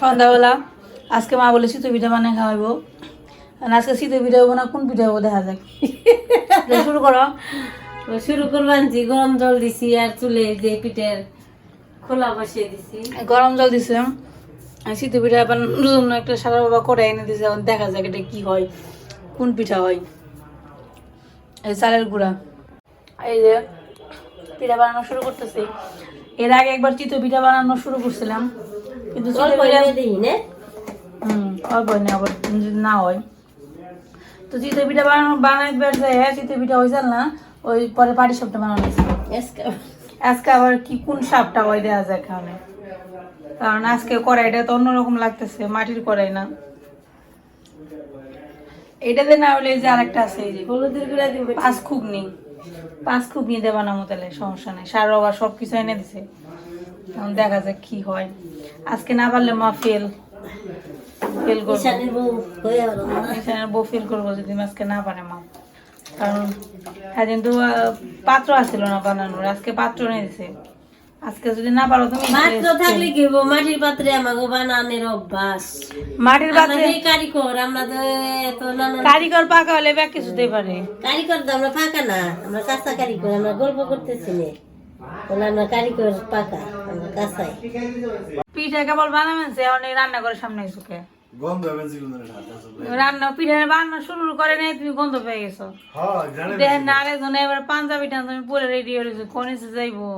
সন্ধ্যাবেলা আজকে মা বলে শীত পিঠা বানিয়ে খাওয়াবো। আর আজকে শীত পিঠা হব না কোন পিঠা হব দেখা যাক। শুরু করো। শুরু করবান জি গরম জল দিছি আর চুলে যে পিঠের খোলা বসিয়ে দিছি। গরম জল দিছিলাম আর শীত পিঠা বানানোর জন্য একটা সারা বাবা করে এনে দিছে এখন দেখা যাক এটা কি হয় কোন পিঠা হয়। এই চালের গুঁড়া। এই যে পিঠা বানানো শুরু করতেছি। এর আগে একবার চিতই পিঠা বানানো শুরু করছিলাম। কিন্তু অল্প না আবার না হয় তো চিতই পিঠা বানানো বানাইবার যায় চিতই পিঠা হয়েছিল না ওই পরে পাটি সাপটা বানানো হয়েছিল আজকে আজকে আবার কি কোন সাপটা দেওয়া যায় খাওয়ানো কারণ আজকে কড়াইটা তো অন্যরকম লাগতেছে মাটির কড়াই না। এটাতে না হলে যে আরেকটা আছে এই যে হলুদের গুঁড়া দিব। পাঁচ পাঁচ খুগনি দিয়ে বানাবো তাহলে সমস্যা নেই। সার আবার সব কিছু এনে দিছে। দেখা যাক কি হয়। আজকে না পারলে মা ফেল ফেল করব। ঈশানের বউ ফেল করব যদি আজকে না পারে মা। কারণ কিন্তু আহ, পাত্র আসছিল না বানানোর আজকে পাত্র এনে দিছে আজকে যদি না পারো তুমি মাত্র থাকলে কি হব মাটির পাত্রে আমাকে বানানোর অভ্যাস। মাটির পাত্রে কারিগর আমরা তো এত কারিগর পাকা হলে ব্যাগ কিছুতেই পারে। কারিগর তো আমরা ফাঁকা না আমরা কাঁচা কারিগর আমরা গল্প করতেছি না। আমরা কারিগর পাকা আমরা কাঁচাই। পিঠা কেবল বানাবেন সে অনেক রান্না করে সামনে সব রান্না পিঠা বানানো শুরু করে নাই তুমি গন্ধ পেয়ে গেছো। হ্যাঁ দেখেন না আরেকজন এবার পাঞ্জাবি টান তুমি পরে রেডি হয়ে গেছো কোন এসে যাইবো?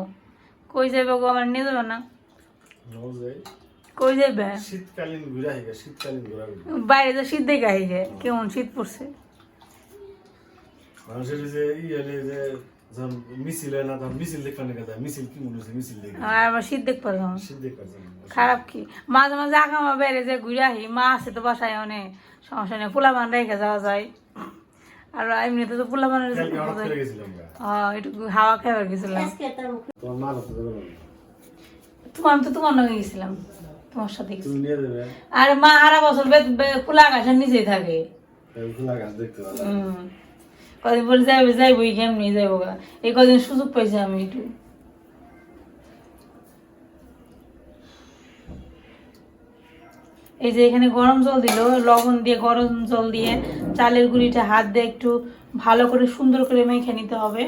কই যাইবো গো আমার নিয়ে যাবে না? কই যাইবে? শীতকালীন ঘুরা হিগা শীতকালীন ঘুরা বাইরে তো শীত দেখে কেমন শীত পড়ছে? মানুষের যে ই যে যখন মিছিল না তখন মিছিল দেখতে না যায় মিছিল কি মনে হচ্ছে মিছিল দেখে আর আবার শীত খারাপ কি মাঝে মাঝে বেড়ে যে ঘুরে আহি মা আছে তো বাসায় অনেক সমস্যা নেই পোলা রেখে যাওয়া যায় আর এমনিতে তো পোলা হ্যাঁ একটু হাওয়া খাবার গেছিলাম তোমার আমি তো তোমার নামে গেছিলাম তোমার সাথে আর মা সারা বছর খোলা আকাশের নিচেই থাকে খোলা দেখতে কদিন বলে, যাইবে, যাইবো কেমনি যাইবো। এই কদিন সুযোগ পাইছি আমি একটু এই যে এখানে গরম জল দিল, লবণ দিয়ে, গরম জল দিয়ে চালের গুঁড়িটা হাত দিয়ে একটু ভালো করে সুন্দর করে মেখে নিতে হবে,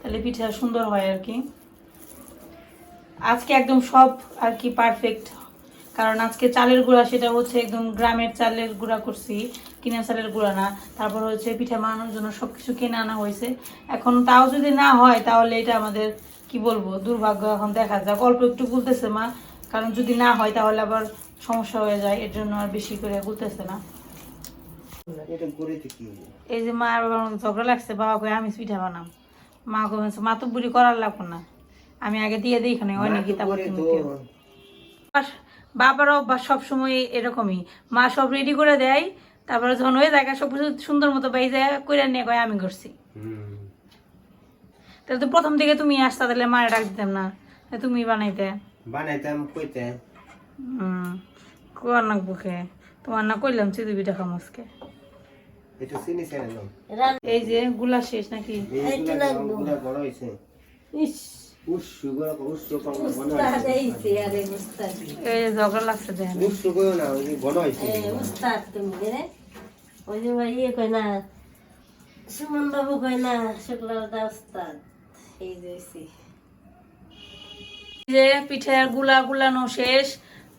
তাহলে পিঠা সুন্দর হয় আর কি আজকে একদম সব আর কি পারফেক্ট কারণ আজকে চালের গুঁড়া সেটা হচ্ছে একদম গ্রামের চালের গুঁড়া করছি কিনা চালের গুঁড়া না। তারপর হচ্ছে পিঠা বানানোর জন্য সব কিছু কিনে আনা হয়েছে। এখন তাও যদি না হয় তাহলে এটা আমাদের কি বলব দুর্ভাগ্য এখন দেখা যাক। অল্প একটু গুলতেছে মা কারণ যদি না হয় তাহলে আবার সমস্যা হয়ে যায় এর জন্য আর বেশি করে গুলতেছে না। এই যে মা আবার ঝগড়া লাগছে বাবা কয়ে আমি পিঠা বানাম। মা কমেছে মা তো বুড়ি করার লাগবো না। আমি আগে দিয়ে দিই এখানে অনেক তারপর বাস- সবসময় এরকমই। মা সব রেডি করে দেয় তারপরে যখন হয়ে যায় সব কিছু সুন্দর মতো বাই যায় করে নিয়ে কয় আমি করছি। তাহলে তো প্রথম থেকে তুমি আসতা তাহলে মারে ডাক দিতাম না তুমি বানাইতে। বানাইতাম কইতে। হুম কোয়ার না বুকে। তোমার না কইলাম চিদি পিঠা খামসকে চিনি রান এই যে গুলা শেষ নাকি? লাগবো। এইগুলা বড় হয়েছে ইস। ঝগড়া লাগছে দেখেন। ওই যে ভাই ইয়ে কয় না সুমন বাবু কয় না শুক্লাদা উস্তাদ। এই যে হইছে। যে। পিঠারগুলা গুলানো শেষ।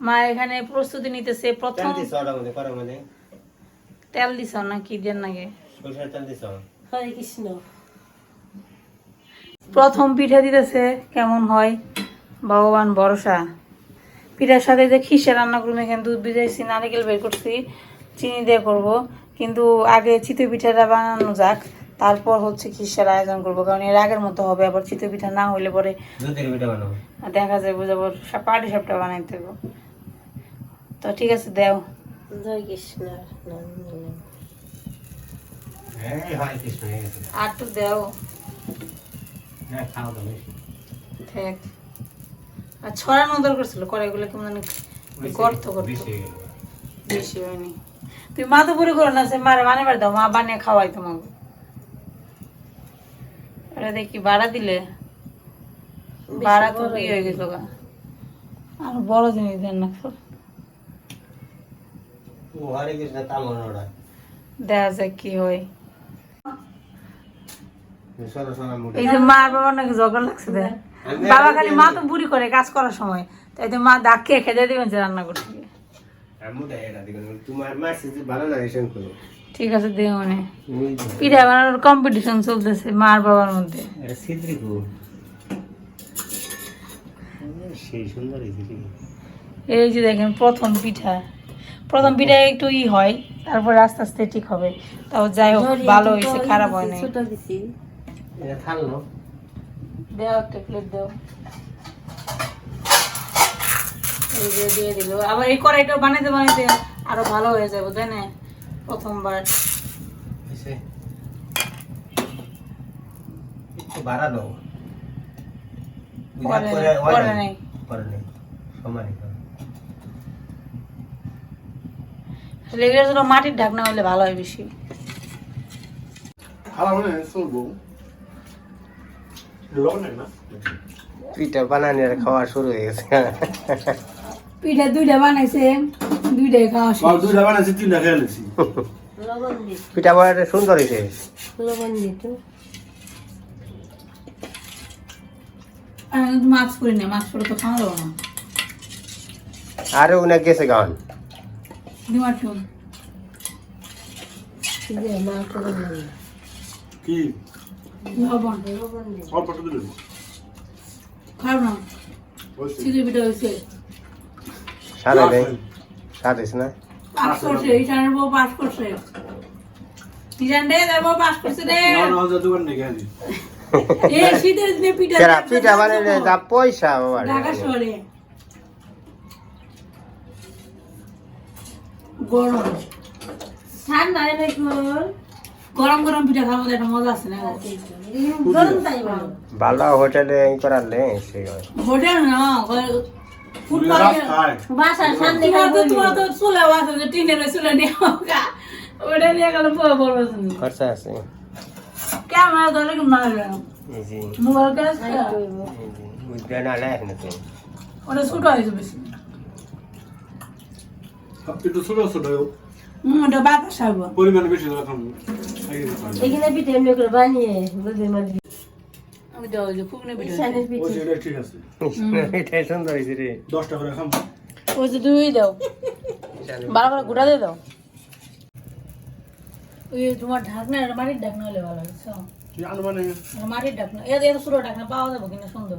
মা এখানে প্রস্তুতি নিতেছে। প্রথম তেল দিছ না কি দেন নাকি সরষের দিছ? হরে কৃষ্ণ। প্রথম পিঠা দিতেছে কেমন হয়? ভগবান ভরসা। পিঠার সাথে যে খিসে রান্না করব এখানে দুধ ভিজাইছি নারিকেল বের করছি চিনি দিয়ে করব। কিন্তু আগে চিতই পিঠাটা বানানো যাক তারপর হচ্ছে খিসের আয়োজন করব কারণ এর আগের মতো হবে আবার চিতই পিঠা না হইলে পরে দুধের পিঠা বানাবো। দেখা যায় বুঝাবো পাটি সাপটা বানাইতে হবে তো ঠিক আছে দেও। আর তো দেও। ঠিক আর ছড়ানো দরকার ছিল কড়াইগুলো কেমন জানি গর্ত করতো বেশি হয়ে গেল। বেশি হয়নি। তুই মা তো পুরি করো না সে মারে বানিয়ে দাও মা বানিয়ে খাওয়াই তোমাকে। এটা দেখি ভাড়া দিলে। ভাড়া তো কি হয়ে গেছিল গা আর বড় জিনিস দেন না তো। গেছে। এই যে গুলা শেষ নাকি হ্যাঁ, ও হরে কৃষ্ণ কামড় ওরা দেখা যাক কি হয় সরো সরো মুড়ি এই যে মার নাকি ঝগড়া লাগছে দেখ। বাবা খালি মা তো বুড়ি করে কাজ করার সময়। তাই তো মা দাগ খেয়ে খেতে দিবেন যে রান্না করতে। ঠিক আছে মনে। পিঠা বানানোর কম্পিটিশন চলতেছে মার বাবার মধ্যে। এই যে দেখেন প্রথম পিঠা। প্রথম পিঠা একটু ই হয় তারপর আস্তে আস্তে ঠিক হবে। তাও যাই হোক ভালো হয়েছে খারাপ হয় দিছি। এটা থাললো। দেও একটা প্লেট দেও। এই যে দিয়ে দিল। আবার এই কড়াইটা বানাইতে বানাইতে আরও ভালো হয়ে যাবে তাই না? প্রথমবার। একটু বাড়া দাও। পরে নাই, পরে নেই। সমানই লেগের জন্য মাটির ঢাকনা হলে ভালো হয় বেশি। খারাপ চলবো। পিঠা বানানি আর খাওয়া শুরু হয়ে গেছে। পিঠা দুইটা বানাইছে দুইটাই খাওয়া বাবা দুইটা বানাইছি তিনটা খেয়ে নিছি। পিঠা বানাটা সুন্দর হয়েছে। লবণ দিত মাছ করি না মাছ করে তো খাওয়া যাব না। আরে উনি গেছে গান। কি? লবণ লবণ দিত অল্প একটু দিলেন খাও না হয়েছে। পিঠা হয়েছে। সাদা নেই সাদা হয়েছে না? পাস করছে। ঈশানের বউ পাস করছে। ঈশান রে তার বউ পাস করছে রে না, না, যা দোকান নেই খালি। এই শীতের দিনে পিঠা পিঠা বানাইলে যা পয়সা বাবা ঢাকা শহরে। গরম। ঠান্ডা এনে কর গরম গরম পিঠা খাব একটা মজা আছে না? গরম তাই ভালো ভালো হোটেলে ই করালে সে হয়। হোটেল না। বাসার সামনে তোমার তো চুলা যে টিনের ওই নিয়ে ওটা নিয়ে গেলে পরে বলব খরচা আছে। ক্যামেরা ধরে মারবে? মোবাইল কাজ বুঝবে না লেখ নাকি ওটা ছোট হয়েছে বেশি। একটু ছোট ছোট। হুম ওটা বাতাস আসব পরিমাণ বেশি পিঠে এমনি করে বানিয়ে দেওয়া হয়েছে ফুকনে পিঠা ঈশানের ওই পিঠে যে এটা ঠিক আছে এটাই সুন্দর হয়েছে রে দশটা করে খাম ওই যে তুমি দাও ভালো করে গুঁড়া দিয়ে দাও ওই তোমার ঢাকনা এটা মাটির ঢাকনা হলে ভালো হয়েছে মাটির ঢাকনা এত এত ছোট ঢাকনা পাওয়া যাবে কিনা সুন্দর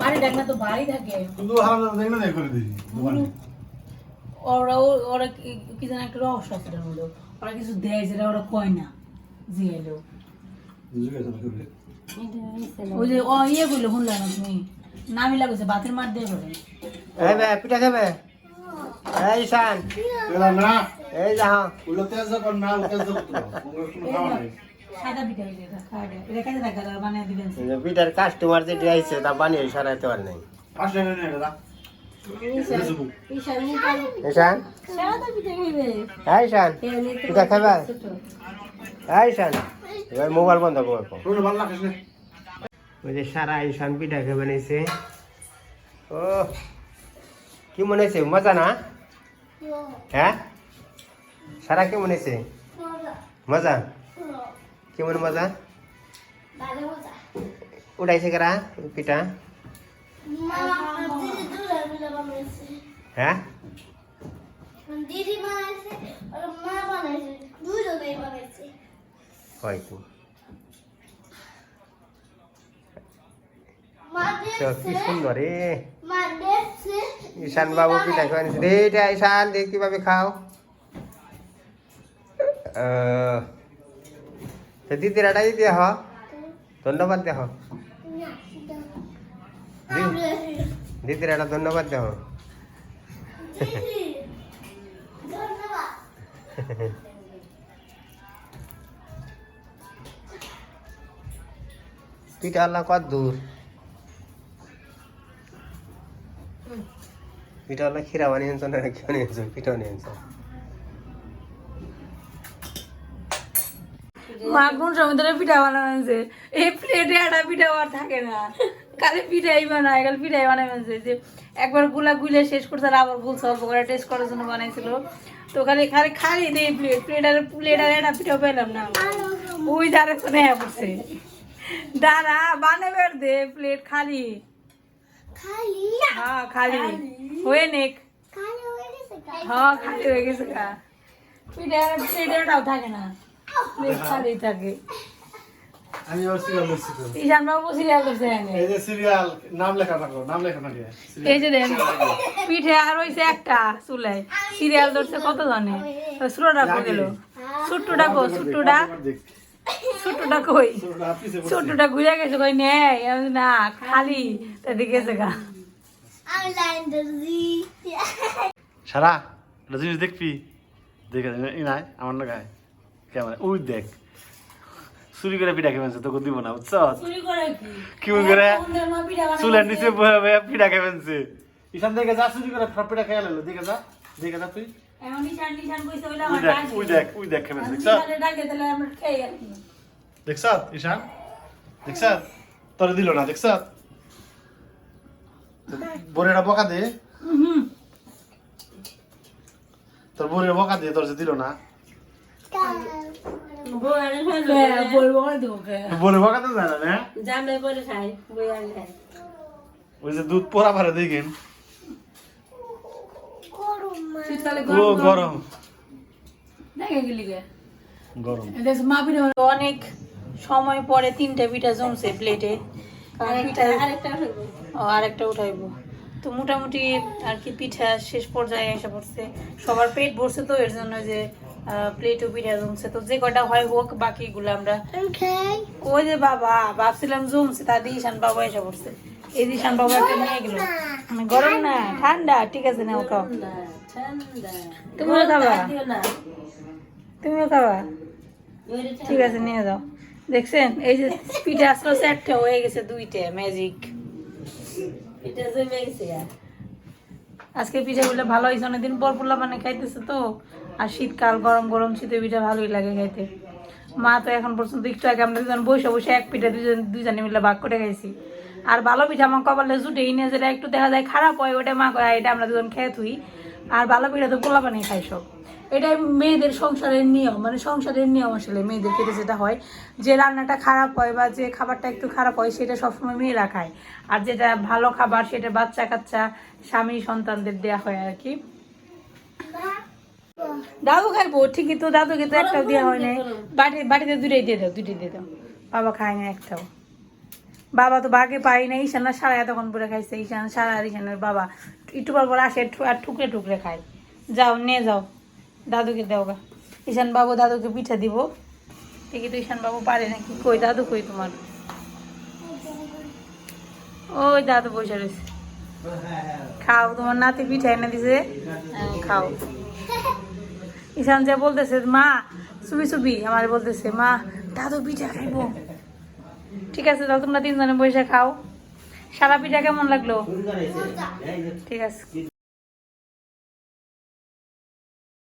মাটির ঢাকনা তো ভারী থাকে দেখ না দেখ করে দিই দোকানে ওরা ও- ওরা কি- যেন একটা রহস্য আছে ওরা কিছু দেয় যেটা ওরা কয় না ওই যে ও ইয়ে করলে শুনলাম না তুমি? নামি লাগছে বাতির মার দিয়ে করে। এই বে পিঠা খাবে? এই শান না। এই যা না খাওয়া নাই। পিঠার কাস্টমার যেটি আইছে তা বানিয়ে সারাইতে পারে নাই। আসলে না না দাদা। ঈশান নিকাল এই শান সাদা পিঠে খাবে? ছোট। এই শান এবার মোবাইল বন্ধ করব ওই যে সারা ইনসান পিঠা খেয়ে বানাইছে ও কি মনে হয়েছে? মজা না? হ্যাঁ? সারা কেমন হয়েছে? মজা? কেমন মজা? উঠাইছে কারা পিঠা? হ্যাঁ? দিদি বানাইছে আর মা বানাইছে দুজনেই বানাইছে। হয়তো। কি দেখছে সুন্দর রে ঈশান বাবু পিঠা বানিয়েছে রে এটা ঈশান দেখ কীভাবে খাও। তো দিদির এটাই দিয়ে হ। ধন্যবাদ দেহ। দিদির এটা ধন্যবাদ দেহ। পিঠা আল্লাহ কত দূর? পিঠা আল্লাহ খিরা বানিয়ে আনছো না কেউ নিয়ে আনছো? পিঠা নিয়ে আনছো। মা কোন সময় পিঠা বানানো হয়েছে। এই প্লেটে একটা পিঠা আর থাকে না। খালি পিঠাই বানায় খালি পিঠাই বানাই বানছে যে একবারগুলা গুলে শেষ করছে আর আবার বলছে অল্প করে টেস্ট করার জন্য বানাইছিল। তো খালি খালি খালি দেই প্লেট প্লেটার প্লেটার একটা পিঠা পেলাম না। ওই ধারে তো নেয়া পড়ছে। দাঁড়া বানাবে দে প্লেট খালি। খালি? হ্যাঁ খালি। হয়ে নেক। খালি হয়ে গেছে খালি হ্যাঁ গেছে গা। পিঠার প্লেটারটাও থাকে না। প্লেট খালি থাকে। আমি আবার সিরিয়াল দেখছি তো। ঈশান বাবু সিরিয়াল করছে। এই যে সিরিয়াল নাম লেখা থাকো নাম লেখা থাকে এই যে দেন পিঠে আর হইছে একটা চুলাই। সিরিয়াল ধরছে কত জানে। ছোটটা কো গেল ছোট্টটা কো ছোট্টটা ছোট্টটা কই? ছোট্টটা ঘুরে গেছে কই নে না খালি তা গেছে গা। আমি লাইন সারা একটা জিনিস দেখবি? দেখে নাই আমার না গায়ে। কেমন ওই দেখ। চুরি করে পিঠা খেয়ে তোকে দিব না বুঝছ? কি? করে চুলের নিচে পিঠা খেয়ে ঈশান দেখে যা চুরি করে পিঠা খেয়ে লালো দেখে যা দেখে যা তুই। দেখছ ঈশান? তোর দিল না দেখছ? বোরেরা বকা দে। তোর বোরের বকা দে তোর যে দিল না। ওই যে দুধ পোড়া পারে দেখেন। গরম গরম গরম দেখে গেলি গে গরম। দেখছ মা পিঠা বানায়। অনেক সময় পরে তিনটা পিঠা জমছে প্লেটে। আরেকটা উঠাইবো। তো মোটামুটি আর কি পিঠা শেষ পর্যায়ে এসে পড়ছে। সবার পেট ভরছে তো এর জন্য যে প্লেটও পিঠা জমছে তো যে কটা হয় হোক বাকিগুলো আমরা ওই যে বাবা ভাবছিলাম জমছে তার ঈশান বাবা এসে পড়ছে। এই যে ঈশান বাবা একটা নিয়ে গেল। মানে গরম না ঠান্ডা ঠিক আছে না খাও। ঠান্ডা ঠান্ডা। তুমিও খাবা? তুমিও খাবা? ঠিক আছে নিয়ে যাও। দেখছেন এই যে পিঠা আসলো চারটে হয়ে গেছে দুইটা ম্যাজিক এটা জমে গেছে। আজকে পিঠাগুলো ভালো হয়েছে, অনেকদিন পর পোলা মানে খাইতেছে তো। আর শীতকাল, গরম গরম শীতের পিঠা ভালোই লাগে খাইতে। মা তো এখন পর্যন্ত একটু আগে আমরা দুজন বসে বসে এক পিঠা দুজন, দুজনে মিলে ভাগ করে খাইছি। আর ভালো পিঠা আমার কপালে জুটেই নিয়ে যেটা একটু দেখা যায় খারাপ হয়, ওটা মা এটা আমরা দুজন খেয়ে থুই। আর ভালো পিঠা তো পোলা বানিয়ে খাই সব। এটাই মেয়েদের সংসারের নিয়ম মানে সংসারের নিয়ম আসলে মেয়েদের ক্ষেত্রে যেটা হয়, যে রান্নাটা খারাপ হয় বা যে খাবারটা একটু খারাপ হয় সেটা সবসময় মেয়েরা খায়। আর যেটা ভালো খাবার সেটা বাচ্চা কাচ্চা, স্বামী সন্তানদের দেওয়া হয় আর কি। দাদু খাইবো? ঠিকই তো, দাদুকে তো একটাও দেওয়া হয় নাই। বাটি, বাটিতে দুটাই দিয়ে দাও দুটাই দিয়ে দাও। বাবা খায় না একটাও। বাবা তো বাঘে পাই না ঈশানা সারা এতক্ষণ পরে খাইছে, ঈশান সারা আর ঈশানের বাবা। একটু পর পর আসে আর টুকরে টুকরে খায়। যাও, নিয়ে যাও। দাদুকে দাও গা। ঈশান বাবু দাদুকে পিঠা দিব। ঠিকই তো ঈশান বাবু পারে নাকি। কই দাদু কই তোমার? ওই দাদু বসে রয়েছে। খাও তোমার নাতি পিঠা এনে দিছে। খাও। ঈশান যে বলতেছে মা সুবি সুবি আমার বলতেছে মা দাদু পিঠা খাইবো। ঠিক আছে তাহলে তোমরা তিনজনে বসে খাও। সারা পিঠা কেমন লাগল? ঠিক আছে।